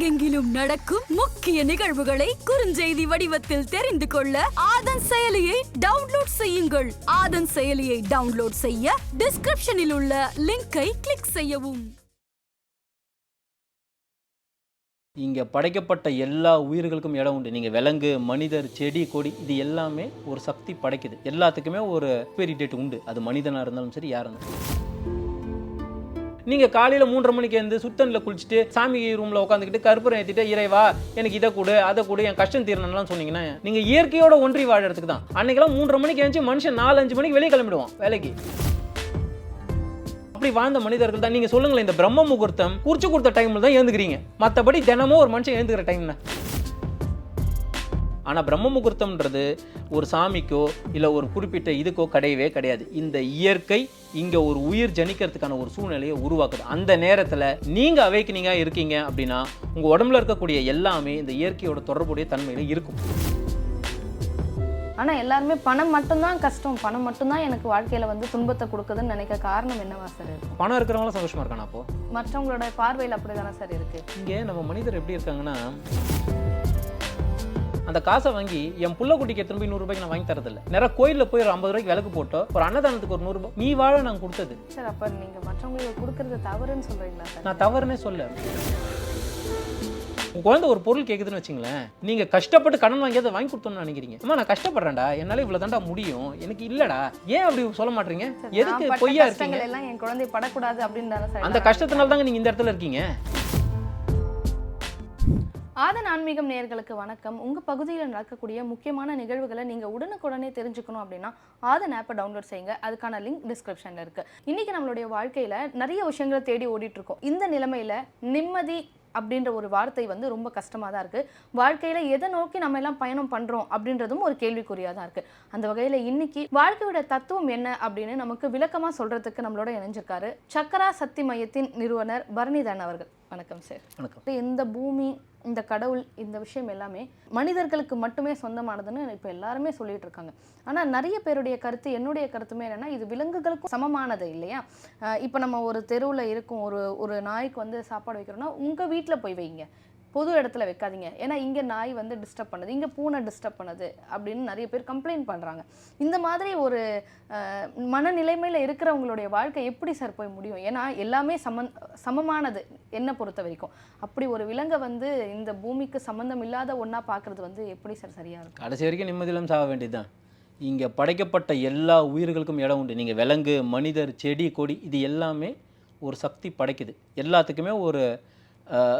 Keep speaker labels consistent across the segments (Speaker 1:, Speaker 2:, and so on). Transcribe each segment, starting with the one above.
Speaker 1: உலகெங்கிலும் நடக்கும் முக்கிய நிகழ்வுகளை குறுஞ்செய்தி வடிவத்தில் தெரிந்து கொள்ள ஆதன் செயலியை டவுன்லோட் செய்யுங்கள். ஆதன் செயலியை டவுன்லோட் செய்ய டிஸ்கிரிப்ஷனில் உள்ள லிங்கை கிளிக் செய்யவும்.
Speaker 2: இங்கே படைக்கப்பட்ட எல்லா உயிர்களுக்கும் இடம் உண்டு. நீங்கள் விலங்கு மனிதர் செடி கொடி இது எல்லாமே ஒரு சக்தி படைக்குது. எல்லாத்துக்குமே ஒரு எக்ஸ்பைரி டேட் உண்டு. அது மனிதனாக இருந்தாலும் சரி யாராக இருந்தாலும் நீங்கள் காலையில் மூன்றரை மணிக்கு எழுந்து சுத்தனில் குளிச்சுட்டு சாமி ரூமில் உட்காந்துக்கிட்டு கற்பூரம் ஏற்றிட்டு இறைவா எனக்கு இதை கொடு அதை கொடு என் கஷ்டம் தீரணும்லாம் சொன்னீங்கன்னா நீங்கள் இயற்கையோட ஒன்றி வாழறதுக்கு தான். அன்னைக்கெல்லாம் மூன்றரை மணிக்கு எழுந்துச்சு மனுஷன் நாலு அஞ்சு மணிக்கு வெளியே கிளம்பிடுவான் வேலைக்கு. அப்படி வாழ்ந்த மனிதர்கள் தான். நீங்கள் சொல்லுங்களேன் இந்த பிரம்ம முகூர்த்தம் குறிச்சு கொடுத்த டைமில் தான் ஏந்துக்கிறீங்க மற்றபடி தினமும் ஒரு மனுஷன் ஏந்துக்கிற டைம்னா ஆனால் பிரம்ம முகூர்த்தம்ன்றது ஒரு சாமிக்கோ இல்லை ஒரு குறிப்பிட்ட இதுக்கோ கிடையவே கிடையாது. இந்த இயற்கை இங்கே ஒரு உயிர் ஜனிக்கிறதுக்கான ஒரு சூழ்நிலையை உருவாக்குது. அந்த நேரத்தில் நீங்கள் அவைக்கினிங்காக இருக்கீங்க அப்படின்னா உங்கள் உடம்புல இருக்கக்கூடிய எல்லாமே இந்த இயற்கையோட தொடர்புடைய தன்மையில் இருக்கும்.
Speaker 3: ஆனா எல்லாருமே பணம் மட்டும்தான் கஷ்டம். பணம் மட்டும்தான் எனக்கு வாழ்க்கையில வந்து துன்பத்தை கொடுக்குதுன்னு நினைக்க காரணம் என்னவா சார் இருக்கும்
Speaker 2: பணம் இருக்கிறவங்களும் சந்தோஷமா இருக்கானா அப்போ?
Speaker 3: மற்றவங்களோட பார்வையில் அப்படிதானே சார் இருக்கு?
Speaker 2: இங்கே நம்ம மனிதர் எப்படி இருக்காங்கன்னா அந்த காசை வாங்கி என் புள்ள குட்டிக்கு எடுத்துன்னு போய் நூறுரூபாய்க்கு நான் வாங்கி தரதில்ல. நிறைய கோயிலில் போய் ஒரு ஐம்பது ரூபாய்க்கு விளக்கு போட்டோ ஒரு அன்னதானத்துக்கு ஒரு நூறுரூபா நீ வாழ நான் கொடுத்தது.
Speaker 3: சார் அப்ப நீங்க மற்றவங்களுக்கு கொடுக்கறது தவறுன்னு சொல்றீங்களா சார்?
Speaker 2: நான் தவறுனே சொல்ல. உங்க குழந்தை ஒரு பொருள் கேக்குதுன்னு வச்சுங்களேன். நீங்க கஷ்டப்பட்டு கடன் வாங்கி அதை வாங்கி கொடுத்தோம்னு நினைக்கிறீங்க. அம்மா நான் கஷ்டப்படுறேன்டா. என்னால இவ்வளவு தாண்டா முடியும். எனக்கு இல்லடா. ஏன் அப்படி சொல்ல மாட்டீங்க? எதுக்கு பொய்யா இருக்கீங்க?
Speaker 3: எல்லாம் என் குழந்தை படக்கூடாது அப்படின்னு
Speaker 2: அந்த கஷ்டத்தினால தாங்க நீங்க இந்த இடத்துல இருக்கீங்க.
Speaker 3: ஆதன் ஆன்மீகம் நேர்களுக்கு வணக்கம். உங்க பகுதியில் நடக்கக்கூடிய முக்கியமான நிகழ்வுகளை நீங்க உடனுக்குடனே தெரிஞ்சுக்கணும் அப்படின்னா ஆதன் ஆப்பை டவுன்லோட் செய்யுங்க. அதுக்கான லிங்க் டிஸ்கிரிப்ஷன்ல இருக்கு. இன்னைக்கு நம்மளுடைய வாழ்க்கையில நிறைய விஷயங்களை தேடி ஓடிட்டு இருக்கோம். இந்த நிலைமையில நிம்மதி அப்படின்ற ஒரு வார்த்தை வந்து ரொம்ப கஷ்டமாக தான் இருக்குது வாழ்க்கையில் எதை நோக்கி நம்ம எல்லாம் பயணம் பண்ணுறோம் அப்படின்றதும் ஒரு கேள்விக்குறியாக தான் இருக்குது அந்த வகையில் இன்னைக்கு வாழ்க்கையோட தத்துவம் என்ன அப்படின்னு நமக்கு விளக்கமாக சொல்கிறதுக்கு நம்மளோட இணைஞ்சிருக்காரு சக்கரா சக்தி மையத்தின் நிறுவனர் பரணிதன் அவர்கள். வணக்கம் சார்
Speaker 2: வணக்கம்.
Speaker 3: இந்த பூமி இந்த கடவுள் இந்த விஷயம் எல்லாமே மனிதர்களுக்கு மட்டுமே சொந்தமானதுன்னு இப்போ எல்லாருமே சொல்லிட்டு இருக்காங்க. ஆனால் நிறைய பேருடைய கருத்து என்னுடைய கருத்துமே என்னன்னா இது விலங்குகளுக்கும் சமமானது இல்லையா? இப்போ நம்ம ஒரு தெருவில் இருக்கும் ஒரு ஒரு நாய்க்கு வந்து சாப்பாடு வைக்கிறோம்னா உங்கள் வீட்டில் போய் வைங்க. பொது இடத்துல வைக்காதீங்க. ஏன்னா இங்கே நாய் வந்து டிஸ்டர்ப் பண்ணுது. இங்கே பூனை டிஸ்டர்ப் பண்ணுது அப்படின்னு நிறைய பேர் கம்ப்ளைண்ட் பண்ணுறாங்க இந்த மாதிரி ஒரு மனநிலைமையில் இருக்கிறவங்களுடைய வாழ்க்கை எப்படி சார் போய் முடியும்? ஏன்னா எல்லாமே சமன் சமமானது என்னை பொறுத்த வரைக்கும். அப்படி ஒரு விலங்கை வந்து இந்த பூமிக்கு சம்மந்தம் இல்லாத ஒன்றா பார்க்குறது வந்து எப்படி சார் சரியாக இருக்கும்?
Speaker 2: கடைசி வரைக்கும் நிம்மதியிலும் சாக வேண்டியதுதான். இங்கே படைக்கப்பட்ட எல்லா உயிர்களுக்கும் இடம் உண்டு. நீங்கள் விலங்கு மனிதர் செடி கொடி இது எல்லாமே ஒரு சக்தி படைக்குது. எல்லாத்துக்குமே ஒரு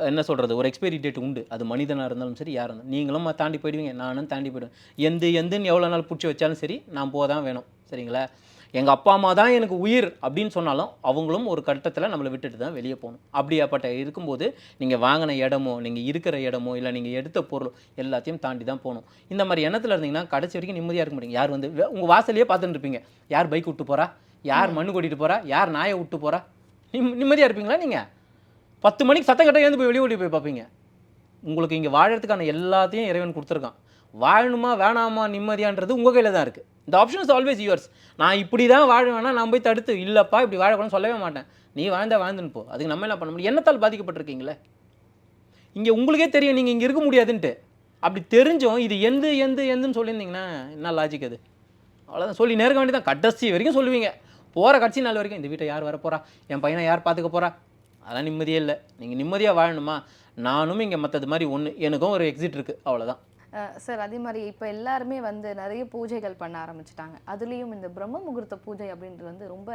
Speaker 2: என்ன சொல்கிறது ஒரு எக்ஸ்பைரி டேட் உண்டு. அது மனிதனாக இருந்தாலும் சரி யாராக இருந்தாலும் நீங்களும் தாண்டி போயிடுவீங்க. நானும் தாண்டி போயிடுவேன். எந்த எந்தன்னு எவ்வளோ நாள் பிடிச்சி வச்சாலும் சரி நான் போக தான் வேணும். சரிங்களா? எங்கள் அப்பா அம்மா தான் எனக்கு உயிர் அப்படின்னு சொன்னாலும் அவங்களும் ஒரு கட்டத்தில் நம்மளை விட்டுட்டு தான் வெளியே போகணும். அப்படியாப்பட்ட இருக்கும்போது நீங்கள் வாங்கின இடமோ நீங்கள் இருக்கிற இடமோ இல்லை நீங்கள் எடுத்த பொருள் எல்லாத்தையும் தாண்டி தான் போகணும். இந்த மாதிரி எண்ணத்தில் இருந்தீங்கன்னா கடைசி வரைக்கும் நிம்மதியாக இருக்க முடியும். யார் வந்து உங்கள் வாசலையே பார்த்துட்டு இருப்பீங்க. யார் பைக் விட்டு போகிறா யார் மண்ணு கொட்டிட்டு போகிறா யார் நாயை விட்டு போகிறா நிம் நிம்மதியாக இருப்பீங்களா நீங்கள் பத்து மணிக்கு சத்தம் கட்ட எழுந்து போய் வெளியே ஓடி போய் பார்ப்பீங்க. உங்களுக்கு இங்கே வாழறதுக்கான எல்லாத்தையும் இறைவன் கொடுத்துருக்கான். வாழணுமா வேணாமா நிம்மதியான்றது உங்கள் கையில் தான் இருக்குது இந்த ஆப்ஷன் இஸ் ஆல்வேஸ் யுவர்ஸ் நான் இப்படி தான் வாழுவேன்னா நான் போய் தடுத்து இல்லைப்பா இப்படி வாழக்கூடாதுன்னு சொல்லவே மாட்டேன். நீ வாழ்ந்தா வாழ்ந்துன்னு போ. அதுக்கு நம்ம என்ன பண்ண முடியும்? என்னத்தால் பாதிக்கப்பட்டிருக்கீங்களே? இங்கே உங்களுக்கே தெரியும் நீங்கள் இங்கே இருக்க முடியாதுன்ட்டு. அப்படி தெரிஞ்சும் இது எந்த எந்த எந்துன்னு சொல்லியிருந்தீங்கன்னா என்ன லாஜிக் அது? அவ்வளோதான் சொல்லி நேர்க்க வேண்டியதான் கடைசி வரைக்கும் சொல்லுவீங்க. போகிற கடைசி நாள் வரைக்கும் இந்த வீட்டை யார் வர போகிறா என் பையனை யார் பார்த்துக்க போகிறா அதெல்லாம் நிம்மதியே இல்லை. நீங்கள் நிம்மதியாக வாழணுமா? நானும் இங்கே மற்றது மாதிரி ஒன்று எனக்கும் ஒரு எக்ஸிட் இருக்குது அவ்வளோதான்
Speaker 3: சார் அதே மாதிரி இப்போ எல்லாருமே வந்து நிறைய பூஜைகள் பண்ண ஆரம்பிச்சிட்டாங்க. அதுலேயும் இந்த பிரம்ம முகூர்த்த பூஜை அப்படின்றது வந்து ரொம்ப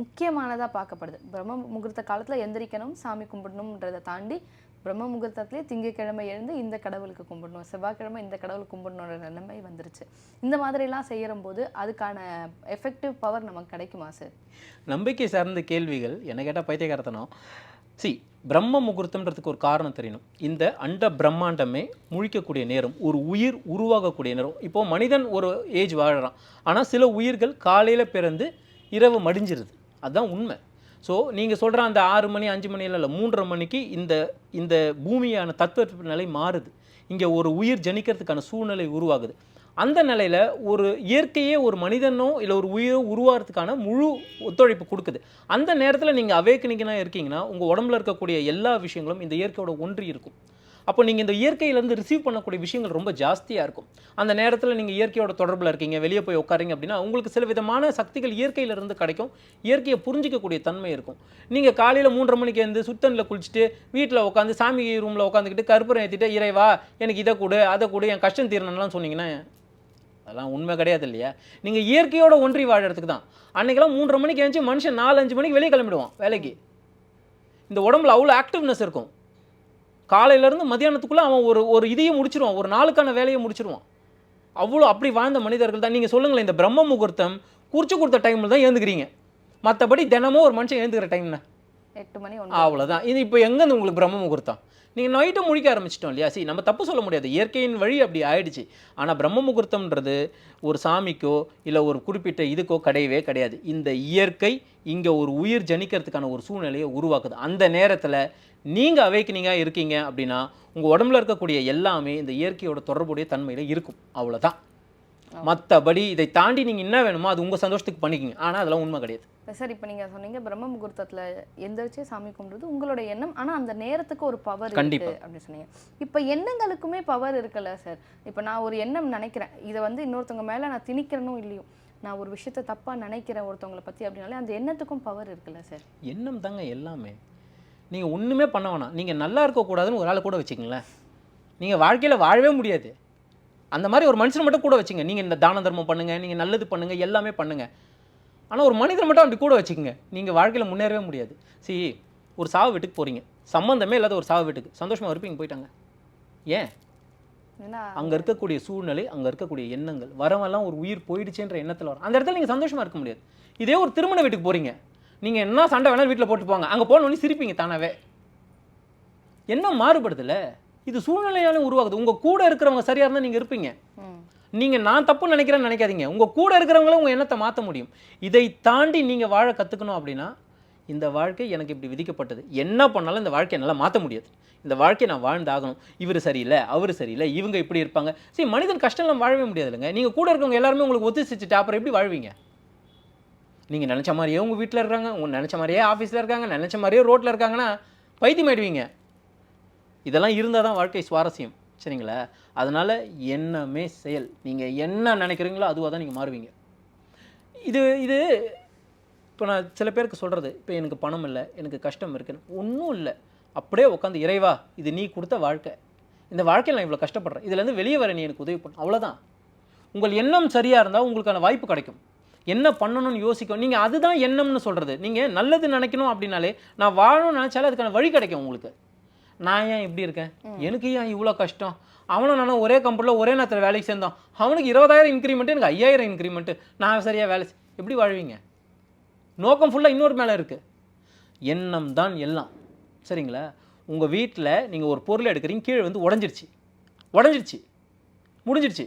Speaker 3: முக்கியமானதாக பார்க்கப்படுது. பிரம்ம முகூர்த்த காலத்தில் எந்திரிக்கணும் சாமி கும்பிடணுன்றதை தாண்டி பிரம்ம முகூர்த்தத்திலே திங்கக்கிழமை எழுந்து இந்த கடவுளுக்கு கும்பிடணும் செவ்வாய்க்கிழமை இந்த கடவுளுக்கு கும்பிடணுன்ற நிலைமை வந்துருச்சு. இந்த மாதிரிலாம் செய்யறம்போது அதுக்கான எஃபெக்டிவ் பவர் நமக்கு கிடைக்குமா சார்
Speaker 2: நம்பிக்கை சார்ந்த கேள்விகள் என்ன கேட்டால் பைத்தியகாரத்தனம் சி பிரம்ம முகூர்த்தம்ன்றதுக்கு ஒரு காரணம் தெரியணும். இந்த அண்ட பிரம்மாண்டமே முழிக்கக்கூடிய நேரம் ஒரு உயிர் உருவாகக்கூடிய நேரம். இப்போது மனிதன் ஒரு ஏஜ் வாழறான். ஆனால் சில உயிர்கள் காலையில் பிறந்து இரவு மடிஞ்சிருது. அதுதான் உண்மை. ஸோ நீங்கள் சொல்கிற அந்த ஆறு மணி அஞ்சு மணியில் இல்லை மூன்றரை மணிக்கு இந்த இந்த பூமியான தத்துவ நிலை மாறுது. இங்கே ஒரு உயிர் ஜனிக்கிறதுக்கான சூழ்நிலை உருவாகுது. அந்த நிலையில் ஒரு இயற்கையே ஒரு மனிதனோ இல்லை ஒரு உயிரோ உருவாகிறதுக்கான முழு ஒத்துழைப்பு கொடுக்குது. அந்த நேரத்தில் நீங்கள் அவேக்கனிங்கனாக இருக்கீங்கன்னா உங்கள் உடம்புல இருக்கக்கூடிய எல்லா விஷயங்களும் இந்த இயற்கையோட ஒன்றி இருக்கும். அப்போ நீங்கள் இந்த இயற்கையிலேருந்து ரிசீவ் பண்ணக்கூடிய விஷயங்கள் ரொம்ப ஜாஸ்தியாக இருக்கும். அந்த நேரத்தில் நீங்கள் இயற்கையோட தொடர்பில் இருக்கீங்க வெளியே போய் உட்காரீங்க அப்படின்னா உங்களுக்கு சில விதமான சக்திகள் இயற்கையிலேருந்து கிடைக்கும். இயற்கையை புரிஞ்சிக்கக்கூடிய தன்மை இருக்கும். நீங்கள் காலையில் மூன்றரை மணிக்கு எழுந்து சுத்தனில் குளிச்சுட்டு வீட்டில் உட்காந்து சாமி ரூமில் உட்காந்துக்கிட்டு கற்பூரம் ஏற்றிட்டு இறைவா எனக்கு இதை கொடு அதை கொடு என் கஷ்டம் தீரணும்லாம் சொன்னீங்கன்னா அதெல்லாம் உண்மை கிடையாது இல்லையா? நீங்கள் இயற்கையோட ஒன்றி வாழறதுக்கு தான். அன்றைக்கெல்லாம் மூன்றரை மணிக்கு எழுந்துச்சு மனுஷன் நாலு அஞ்சு மணிக்கு வெளியே கிளம்பிடுவான் வேலைக்கு. இந்த உடம்புல அவ்வளோ ஆக்டிவ்னஸ் இருக்கும். காலையிலேருந்து மத்தியானத்துக்குள்ளே அவன் ஒரு ஒரு இதையும் முடிச்சிருவான். ஒரு நாளுக்கான வேலையை முடிச்சிருவான். அவ்வளோ அப்படி வாழ்ந்த மனிதர்கள் தான். நீங்கள் சொல்லுங்களேன் இந்த பிரம்ம முகூர்த்தம் குறிச்சு கொடுத்த டைமில் தான் எழுந்துக்கிறீங்க. மற்றபடி தினமும் ஒரு மனுஷன் எழுந்துக்கிற டைம்னா
Speaker 3: எட்டு மணி
Speaker 2: அவ்வளோதான் இது இப்போ எங்கேருந்து உங்களுக்கு பிரம்ம முகூர்த்தம்? நீங்கள் நைட்டு முழிக்க ஆரம்பிச்சிட்டோம் இல்லையா? சரி நம்ம தப்பு சொல்ல முடியாது. இயற்கையின் வழி அப்படி ஆயிடுச்சு. ஆனால் பிரம்ம முகூர்த்தம்ன்றது ஒரு சாமிக்கோ இல்லை ஒரு குறிப்பிட்ட இதுக்கோ கிடையவே கிடையாது. இந்த இயற்கை இங்கே ஒரு உயிர் ஜனிக்கிறதுக்கான ஒரு சூழ்நிலையை உருவாக்குது. அந்த நேரத்தில் நீங்கள் அவேக்கனிங்காக இருக்கீங்க அப்படின்னா உங்கள் உடம்புல இருக்கக்கூடிய எல்லாமே இந்த இயற்கையோட தொடர்புடைய தன்மையில் இருக்கும். அவ்வளோதான் மற்றபடி இதை தாண்டி நீங்கள் என்ன வேணுமோ அது உங்கள் சந்தோஷத்துக்கு பண்ணிக்கிங்க. ஆனால் அதெல்லாம் உண்மை கிடையாது.
Speaker 3: சார் இப்போ நீங்க சொன்னீங்க பிரம்ம முகூர்த்தத்துல எந்திரிச்சு சாமி கும்பிடுறது உங்களோட எண்ணம். ஆனா அந்த நேரத்துக்கு ஒரு பவர்
Speaker 2: கண்டிப்பா.
Speaker 3: இருக்கு அப்படின்னு சொன்னீங்க. இப்போ எண்ணங்களுக்குமே பவர் இருக்குல்ல சார்? இப்போ நான் ஒரு எண்ணம் நினைக்கிறேன். இதை வந்து இன்னொருத்தவங்க மேல நான் திணிக்கிறனும் இல்லையோ நான் ஒரு விஷயத்த தப்பா நினைக்கிறேன் ஒருத்தவங்கள பத்தி அப்படின்னாலே அந்த எண்ணத்துக்கும் பவர் இருக்குல்ல சார்?
Speaker 2: எண்ணம் தாங்க எல்லாமே. நீங்கள் ஒன்றுமே பண்ண வேணாம். நீங்கள் நல்லா இருக்கக்கூடாதுன்னு ஒரு ஆளை கூட வச்சுக்கங்களேன். நீங்கள் வாழ்க்கையில் வாழவே முடியாது. அந்த மாதிரி ஒரு மனுஷனை மட்டும் கூட வச்சுங்க. நீங்கள் இந்த தான தர்மம் பண்ணுங்கள் நீங்கள் நல்லது பண்ணுங்கள் எல்லாமே பண்ணுங்கள் ஆனால் ஒரு மனிதனை மட்டும் அப்படி கூட வச்சுக்கோங்க. நீங்கள் வாழ்க்கையில் முன்னேறவே முடியாது. சரி ஒரு சாவு வீட்டுக்கு போகிறீங்க சம்மந்தமே இல்லாத ஒரு சாவு வீட்டுக்கு. சந்தோஷமாக இருப்பீங்க போயிட்டாங்க. ஏன்? அங்கே இருக்கக்கூடிய சூழ்நிலை அங்கே இருக்கக்கூடிய எண்ணங்கள் வரவெல்லாம் ஒரு உயிர் போயிடுச்சுன்ற எண்ணத்தில் வரும். அந்த இடத்துல நீங்கள் சந்தோஷமாக இருக்க முடியாது. இதே ஒரு திருமண வீட்டுக்கு போகிறீங்க நீங்கள் என்ன சண்டை வேணாலும் வீட்டில் போட்டு போங்க அங்கே போனோடனே சிரிப்பீங்க தானாவே. என்ன மாறுபடுதுல்ல இது சூழ்நிலையாலும் உருவாகுது. உங்கள் கூட இருக்கிறவங்க சரியாக இருந்தால் நீங்கள் இருப்பீங்க. நீங்கள் நான் தப்பு நினைக்கிறேன்னு நினைக்காதீங்க. உங்கள் கூட இருக்கிறவங்களும் உங்கள் எண்ணத்தை மாற்ற முடியும். இதை தாண்டி நீங்கள் வாழ கற்றுக்கணும் அப்படின்னா இந்த வாழ்க்கை எனக்கு இப்படி விதிக்கப்பட்டது. என்ன பண்ணாலும் இந்த வாழ்க்கையை என்னால் மாற்ற முடியாது. இந்த வாழ்க்கையை நான் வாழ்ந்தாகணும். இவர் சரியில்லை அவர் சரியில்லை இவங்க இப்படி இருப்பாங்க. சரி மனிதன் கஷ்டம்லாம் வாழவே முடியாது இல்லைங்க நீங்கள் கூட இருக்கவங்க எல்லாருமே உங்களுக்கு ஒத்துச்சிட்டு அப்புறம் எப்படி வாழ்வீங்க? நீங்கள் நினச்ச மாதிரியே உங்கள் வீட்டில் இருக்காங்க உங்கள் நினச்ச மாதிரியே ஆஃபீஸில் இருக்காங்க நினச்ச மாதிரியே ரோட்டில் இருக்காங்கன்னா பைத்தியம் ஆயிடுவீங்க இதெல்லாம் இருந்தால் தான் வாழ்க்கை சுவாரஸ்யம். சரிங்களா அதனால் எண்ணமே செயல். நீங்கள் என்ன நினைக்கிறீங்களோ அதுவாக தான் நீங்கள் மாறுவீங்க. இது இது இப்போ நான் சில பேருக்கு சொல்கிறது இப்போ எனக்கு பணம் இல்லை எனக்கு கஷ்டம் இருக்குன்னு. ஒன்றும் இல்லை. அப்படியே உட்காந்து இறைவா இது நீ கொடுத்த வாழ்க்கை. இந்த வாழ்க்கையில் நான் இவ்வளோ கஷ்டப்படுறேன். இதுலேருந்து வெளியே வர நீ எனக்கு உதவி பண்ண. அவ்வளோதான் உங்கள் எண்ணம் சரியாக இருந்தால் உங்களுக்கான வாய்ப்பு கிடைக்கும். என்ன பண்ணணும்னு யோசிக்கும் நீங்கள் அதுதான் எண்ணம்னு சொல்கிறது நீங்கள் நல்லது நினைக்கணும் அப்படின்னாலே நான் வாழணும்னு நினச்சாலே அதுக்கான வழி கிடைக்கும் உங்களுக்கு. நான் ஏன் இப்படி இருக்கேன்? எனக்கு ஏன் இவ்வளோ கஷ்டம்? அவனும் நானும் ஒரே கம்பெனியில் ஒரே நேரத்தில் வேலைக்கு சேர்ந்தோம். அவனுக்கு இருபதாயிரம் இன்க்ரிமெண்ட்டு எனக்கு ஐயாயிரம் இன்க்ரிமெண்ட்டு நான் சரியாக வேலை எப்படி வாழ்வீங்க? நோக்கம் ஃபுல்லாக இன்னொரு மேலே இருக்குது எண்ணம் தான் எல்லாம். சரிங்களா? உங்கள் வீட்டில் நீங்கள் ஒரு பொருளை எடுக்கிறீங்க கீழே வந்து உடஞ்சிருச்சு. உடஞ்சிருச்சு. முடிஞ்சிருச்சு.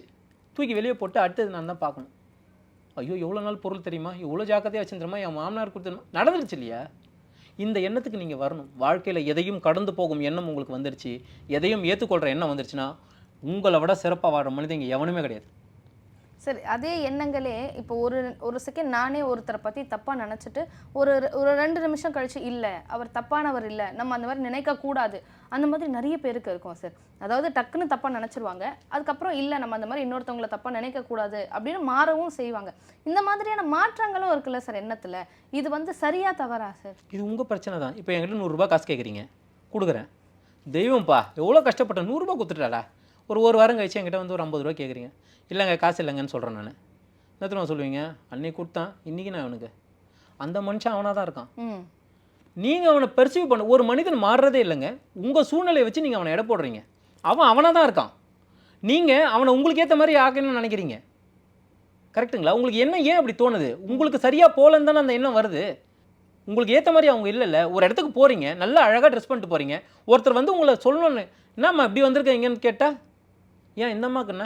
Speaker 2: தூக்கி வெளியே போட்டு அடுத்தது நான் தான் பார்க்கணும். ஐயோ எவ்வளோ நாள் பொருள் தெரியுமா? இவ்வளோ ஜாக்கிரதையாக வச்சுருமா என் மாமனார் கொடுத்துருமா நடந்துருச்சு இல்லையா? இந்த எண்ணத்துக்கு நீங்கள் வரணும். வாழ்க்கையில் எதையும் கடந்து போகும் எண்ணம் உங்களுக்கு வந்துருச்சு. எதையும் ஏற்றுக்கொள்கிற எண்ணம் வந்துருச்சுன்னா உங்களை விட சிறப்பாக வாழற மனிதன் இங்கே எவனுமே கிடையாது.
Speaker 3: சரி அதே எண்ணங்களே இப்போ ஒரு ஒரு செகண்ட் நானே ஒருத்தரை பற்றி தப்பாக நினச்சிட்டு ஒரு ஒரு ரெண்டு நிமிஷம் கழித்து இல்லை அவர் தப்பானவர் இல்லை நம்ம அந்த மாதிரி நினைக்கக்கூடாது அந்த மாதிரி நிறைய பேருக்கு இருக்கும் சார் அதாவது டக்குன்னு தப்பாக நினச்சிருவாங்க. அதுக்கப்புறம் இல்லை நம்ம அந்த மாதிரி இன்னொருத்தவங்களை தப்பாக நினைக்கக்கூடாது அப்படின்னு மாறவும் செய்வாங்க. இந்த மாதிரியான மாற்றங்களும் இருக்குல்ல சார் எண்ணத்தில். இது வந்து சரியாக தவறா சார்
Speaker 2: இது உங்கள் பிரச்சனை தான். இப்போ என்கிட்ட நூறுரூபா காசு கேட்குறீங்க கொடுக்குறேன். தெய்வம்ப்பா எவ்வளோ கஷ்டப்பட்டேன் நூறுரூபா கொடுத்துட்டாடா? ஒரு ஒரு வாரம் கழிச்சு என்கிட்ட வந்து ஒரு ஐம்பது ரூபா கேட்குறீங்க. இல்லைங்க காசு இல்லைங்கன்னு சொல்கிறேன் நான். என்ன சொல்லுவீங்க? அன்னைக்கு கொடுத்தான் இன்றைக்கி நான் அவனுக்கு. அந்த மனுஷன் அவனாக தான் இருக்கான். நீங்கள் அவனை பெர்சீவ் பண்ண ஒரு மனிதன் மாறுறதே இல்லைங்க. உங்கள் சூழ்நிலையை வச்சு நீங்கள் அவனை எடை போடுறீங்க. அவன் அவனாக தான் இருக்கான். நீங்கள் அவனை உங்களுக்கு ஏற்ற மாதிரி ஆக்கணும்னு நினைக்கிறீங்க. கரெக்ட்டுங்களா? உங்களுக்கு என்ன ஏன் அப்படி தோணுது? உங்களுக்கு சரியாக போகலன்னு தானே அந்த எண்ணம் வருது. உங்களுக்கு ஏற்ற மாதிரி அவங்க இல்லைல்ல ஒரு இடத்துக்கு போகிறீங்க நல்லா அழகாக ட்ரெஸ் பண்ணிட்டு போகிறீங்க ஒருத்தர் வந்து உங்களை சொல்லணும்னு என்னம்மா இப்படி வந்திருக்கீங்கன்னு கேட்டால் ஏன் இந்தம்மாக்கு என்ன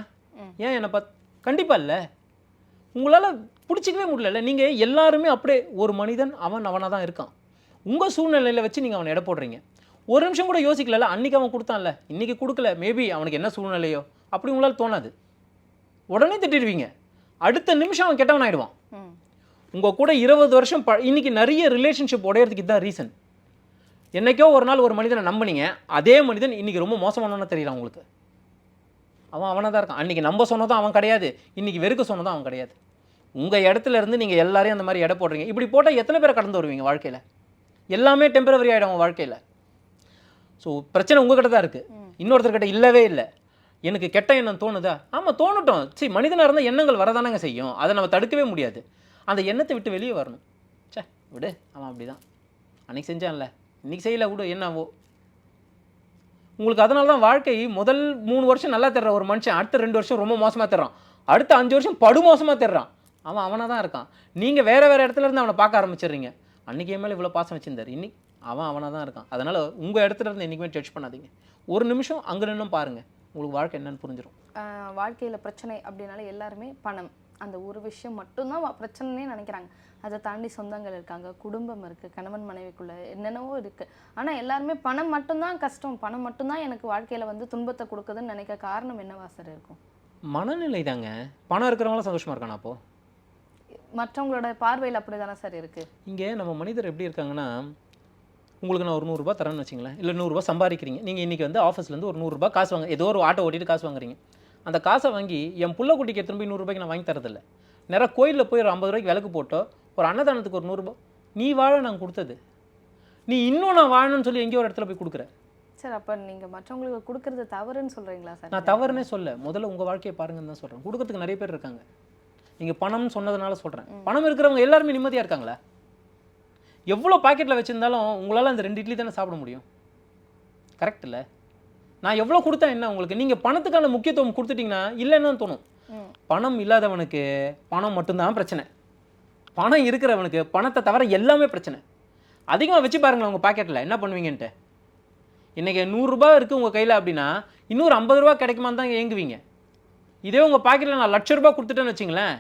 Speaker 2: ஏன் என்னை பார்த்து கண்டிப்பாக இல்லை. உங்களால் பிடிச்சிக்கவே முடியல நீங்கள் எல்லாருமே அப்படியே ஒரு மனிதன் அவன் அவனாக தான் இருக்கான். உங்கள் சூழ்நிலையில் வச்சு நீங்கள் அவனை எடை போடுறீங்க. ஒரு நிமிஷம் கூட யோசிக்கல அன்றைக்கி அவன் கொடுத்தான்ல. இன்றைக்கி கொடுக்கல. மேபி அவனுக்கு என்ன சூழ்நிலையோ? அப்படி உங்களால் தோணாது. உடனே திட்டிடுவீங்க. அடுத்த நிமிஷம் அவன் கெட்டவன் ஆயிடுவான்.
Speaker 3: ம்.
Speaker 2: உங்கள் கூட இருபது வருஷம் ப இன்னைக்கு நிறைய ரிலேஷன்ஷிப் உடையறதுக்கு இதுதான் ரீசன் என்னைக்கோ ஒரு நாள் ஒரு மனிதனை நம்புனீங்க. அதே மனிதன் இன்னைக்கு ரொம்ப மோசமானவனா தெரியல உங்களுக்கு. அவன் அவனாக தான் இருக்கான். அன்றைக்கி நம்ப சொன்னதும் அவன் கிடையாது. இன்னைக்கு வெறுக்க சொன்னதும் அவன் கிடையாது. உங்கள் இடத்துல இருந்து நீங்கள் எல்லாரையும் அந்த மாதிரி எடை போடுறீங்க. இப்படி போட்டால் எத்தனை பேரை கடந்து வருவீங்க வாழ்க்கையில்? எல்லாமே டெம்பரவரி ஆகிடும் உங்கள் வாழ்க்கையில். ஸோ பிரச்சனை உங்ககிட்ட தான் இருக்குது இன்னொருத்தர்கிட்ட இல்லவே இல்லை. எனக்கு கெட்ட எண்ணம் தோணுதா? ஆமாம் தோணட்டும். சரி மனிதனாக இருந்தால் எண்ணங்கள் வரதானங்க செய்யும். அதை நம்ம தடுக்கவே முடியாது. அந்த எண்ணத்தை விட்டு வெளியே வரணும். ச்சே விடு. அவன் அப்படி தான் அன்றைக்கி செஞ்சான்ல. இன்னைக்கு செய்யல விடு. என்னவோ. உங்களுக்கு அதனால தான் வாழ்க்கை முதல் மூணு வருஷம் நல்லா தர்ற ஒரு மனுஷன் அடுத்த ரெண்டு வருஷம் ரொம்ப மோசமாக தர்றான் அடுத்த அஞ்சு வருஷம் படு மோசமாக தர்றான் அவன் அவனாக தான் இருக்கான். நீங்கள் வேறு வேறு இடத்துல இருந்து அவனை பார்க்க ஆரம்பிச்சிடுறீங்க. அன்றைக்கி மேலே இவ்வளோ பாசம் வச்சுருந்தார். இன்றைக்கி அவன் அவனாக தான் இருக்கான். அதனால் உங்கள் இடத்துல இருந்து என்றைக்குமே ஜட்ஜ் பண்ணாதீங்க. ஒரு நிமிஷம் அங்கே நின்று பாருங்கள் உங்களுக்கு வாழ்க்கை என்னென்னு புரிஞ்சிடும்
Speaker 3: வாழ்க்கையில் பிரச்சனை அப்படின்னாலே எல்லாருமே பணம். அந்த ஒரு விஷயம் மட்டும்தான் பிரச்சனைனே நினைக்கிறாங்க. அதை தாண்டி சொந்தங்கள் இருக்காங்க குடும்பம் இருக்கு கணவன் மனைவிக்குள்ள என்னென்னவோ இருக்கு. ஆனா எல்லாருமே பணம் மட்டும்தான் கஷ்டம். பணம் மட்டும்தான் எனக்கு வாழ்க்கையில வந்து துன்பத்தை கொடுக்குதுன்னு நினைக்க காரணம் என்னவா சார் இருக்கும்?
Speaker 2: மனநிலை தாங்க. பணம் இருக்கிறவங்களும் சந்தோஷமாக இருக்கானா அப்போ?
Speaker 3: மற்றவங்களோட பார்வையில் அப்படிதானே சார் இருக்கு?
Speaker 2: இங்கே நம்ம மனிதர் எப்படி இருக்காங்கன்னா உங்களுக்கு நான் ஒரு நூறுரூபா தரேன்னு வச்சுங்களேன். இல்லை நூறுரூபா சம்பாதிக்கிறீங்க. நீங்கள் இன்றைக்கி வந்து ஆஃபீஸ்லேருந்து ஒரு நூறுரூபா காசு வாங்க ஏதோ ஒரு ஆட்டோ ஓட்டிட்டு காசு வாங்குறீங்க. அந்த காசை வாங்கி என் புள்ள குட்டிக்கு போய் நூறுரூபாய்க்கு நான் வாங்கி தரதில்ல. நேராக கோயிலில் போய் ஒரு ஐம்பது ரூபாய்க்கு விளக்கு போட்டோ ஒரு அன்னதானத்துக்கு ஒரு நூறுரூபா நீ வாழ நான் கொடுத்தது. நீ இன்னும் நான் வாழணும்னு சொல்லி எங்கேயோ ஒரு இடத்துல போய் கொடுக்குற.
Speaker 3: சார் அப்ப நீங்க மற்றவங்களுக்கு கொடுக்கறது தவறுன்னு சொல்றீங்களா சார்?
Speaker 2: நான் தவறுனே சொல்ல. முதல்ல உங்கள் வாழ்க்கையை பாருங்கன்னு தான் சொல்கிறேன் கொடுக்கறதுக்கு நிறைய பேர் இருக்காங்க. நீங்கள் பணம்னு சொன்னதுனால சொல்கிறேன் பணம் இருக்கிறவங்க எல்லாருமே நிம்மதியாக இருக்காங்களா? எவ்வளோ பாக்கெட்டில் வச்சுருந்தாலும் உங்களால் அந்த ரெண்டு இட்லி தானே சாப்பிட முடியும்? கரெக்ட் இல்லை? நான் எவ்வளோ கொடுத்தா என்ன உங்களுக்கு? நீங்கள் பணத்துக்கான முக்கியத்துவம் கொடுத்துட்டீங்கன்னா இல்லைன்னு தோணும். பணம் இல்லாதவனுக்கு பணம் மட்டும்தான் பிரச்சனை. பணம் இருக்கிறவனுக்கு பணத்தை தவிர எல்லாமே பிரச்சனை. அதிகமாக வச்சு பாருங்களேன் உங்கள் பாக்கெட்டில் என்ன பண்ணுவீங்கன்ட்டு? இன்றைக்கி நூறுரூபா இருக்குது உங்கள் கையில் அப்படின்னா இன்னொரு ஐம்பது ரூபா கிடைக்குமான்னு தான் ஏங்குவீங்க. இதே உங்கள் பாக்கெட்டில் நான் லட்ச ரூபா கொடுத்துட்டேன்னு வச்சிங்களேன்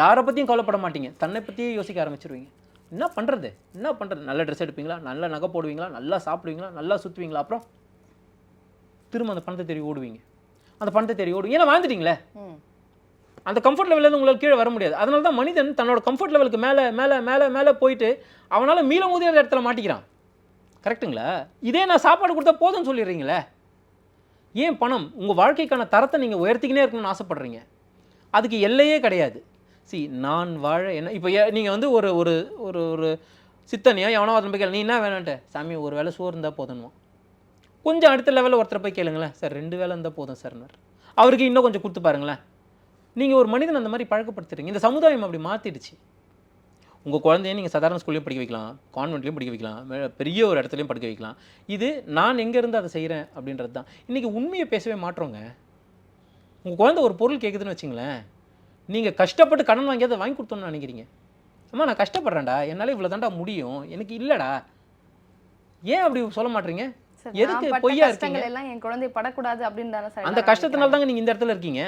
Speaker 2: யாரை பற்றியும் கவலைப்பட மாட்டீங்க. தன்னை பற்றியே யோசிக்க ஆரம்பிச்சிருவீங்க. என்ன பண்ணுறது என்ன பண்ணுறது நல்ல ட்ரெஸ் எடுப்பீங்களா? நல்ல நகை போடுவீங்களா? நல்லா சாப்பிடுவீங்களா? நல்லா சுற்றுவீங்களா அப்புறம் திரும்ப அந்த பணத்தை தேடி ஓடுவீங்க. அந்த பணத்தை தேடி ஓடுவீங்க. ஏன்னா வாழ்ந்துட்டீங்களே? அந்த கம்ஃபர்ட் லெவலில் உங்களுக்கு கீழே வர முடியாது. அதனால தான் மனிதன் தன்னோட கம்ஃபர்ட் லெவலுக்கு மேலே மேலே மேலே மேலே போயிட்டு அவனால் மீள முடியாத இடத்துல மாட்டிக்கிறான். கரெக்ட்டுங்களா இதே நான் சாப்பாடு கொடுத்தா போதும்னு சொல்லிடுறீங்களே? ஏன் பணம்? உங்கள் வாழ்க்கைக்கான தரத்தை நீங்கள் உயர்த்திக்கினே இருக்கணும்னு ஆசைப்படுறீங்க. அதுக்கு எல்லையே கிடையாது. சி நான் வாழ என்ன இப்போ நீங்கள் வந்து ஒரு ஒரு ஒரு ஒரு சித்தனையா எவனோ ஒருத்தன் போய் நீ என்ன வேணான்ட்டு? சாமி ஒரு வேளை சோறு இருந்தால் போதும்னுவான் கொஞ்சம் அடுத்த லெவலில் ஒருத்தரை போய் கேளுங்களேன். சார் ரெண்டு வேளை இருந்தால் போதும் சார்னார் அவருக்கு இன்னும் கொஞ்சம் கொடுத்து பாருங்களேன். நீங்கள் ஒரு மனிதன் அந்த மாதிரி பழக்கப்படுத்துறீங்க இந்த சமுதாயம் அப்படி மாற்றிடுச்சு உங்கள் குழந்தைய நீங்கள் சாதாரண ஸ்கூல்லையும் படிக்க வைக்கலாம். கான்வென்ட்லையும் படிக்க வைக்கலாம். பெரிய ஒரு இடத்துலையும் படிக்க வைக்கலாம். இது நான் எங்கேருந்து அதை செய்கிறேன் அப்படின்றது தான். இன்றைக்கி உண்மையை பேசவே மாட்டோங்க உங்கள் குழந்தை ஒரு பொருள் கேட்குதுன்னு வச்சுங்களேன். நீங்கள் கஷ்டப்பட்டு கடன் வாங்கி அதை வாங்கி கொடுத்தோன்னு நினைக்கிறீங்க. அம்மா நான் கஷ்டப்படுறேன்டா. என்னால் இவ்வளோ தாண்டா முடியும். எனக்கு இல்லைடா. ஏன் அப்படி சொல்ல
Speaker 3: மாட்டேறீங்க
Speaker 2: எதுக்கு பொய்யா
Speaker 3: கஷ்டங்கள் எல்லாம் என் குழந்தை படக்கூடாது அப்படின்னு தானே சார்
Speaker 2: அந்த கஷ்டத்தினால தாங்க நீங்கள் இந்த இடத்துல இருக்கீங்க.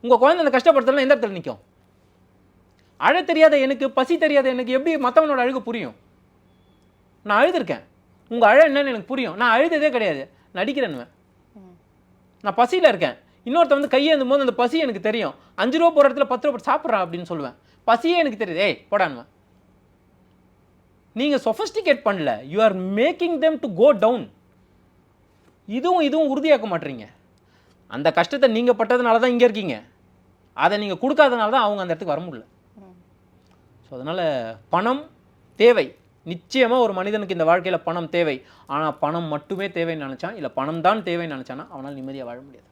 Speaker 2: உங்கள் குழந்தை அந்த கஷ்டப்படுத்தலாம் எந்த இடத்துல நிற்கும் அழ தெரியாத எனக்கு பசி தெரியாத எனக்கு எப்படி மற்றவனோட அழுகு புரியும்? நான் அழுதுருக்கேன். உங்கள் அழ என்னன்னு எனக்கு புரியும். நான் அழுததே கிடையாது. நடிக்கிறேன்னு. நான் பசியில் இருக்கேன். இன்னொருத்த வந்து கையேந்தும் போது அந்த பசி எனக்கு தெரியும். அஞ்சு ரூபா போகிற இடத்துல பத்து ரூபா போட்டு சாப்பிட்றான் அப்படின்னு சொல்லுவேன். பசியே எனக்கு தெரியுது. ஏய் போடான்வேன் நீங்கள் சொஃபஸ்டிகேட் பண்ணல. You are making them to go down இதுவும் இதுவும் உறுதியாக்க மாட்டீங்க. அந்த கஷ்டத்தை நீங்கள் பட்டதுனால தான் இங்கே இருக்கீங்க. அதை நீங்கள் கொடுக்காதனால தான் அவங்க அந்த இடத்துக்கு வர முடியல. ஸோ அதனால் பணம் தேவை. நிச்சயமாக ஒரு மனிதனுக்கு இந்த வாழ்க்கையில் பணம் தேவை. ஆனால் பணம் மட்டுமே தேவைன்னு நினச்சான் இல்லை பணம் தான் தேவைன்னு நினச்சானா அவனால் நிம்மதியாக வாழ முடியாது.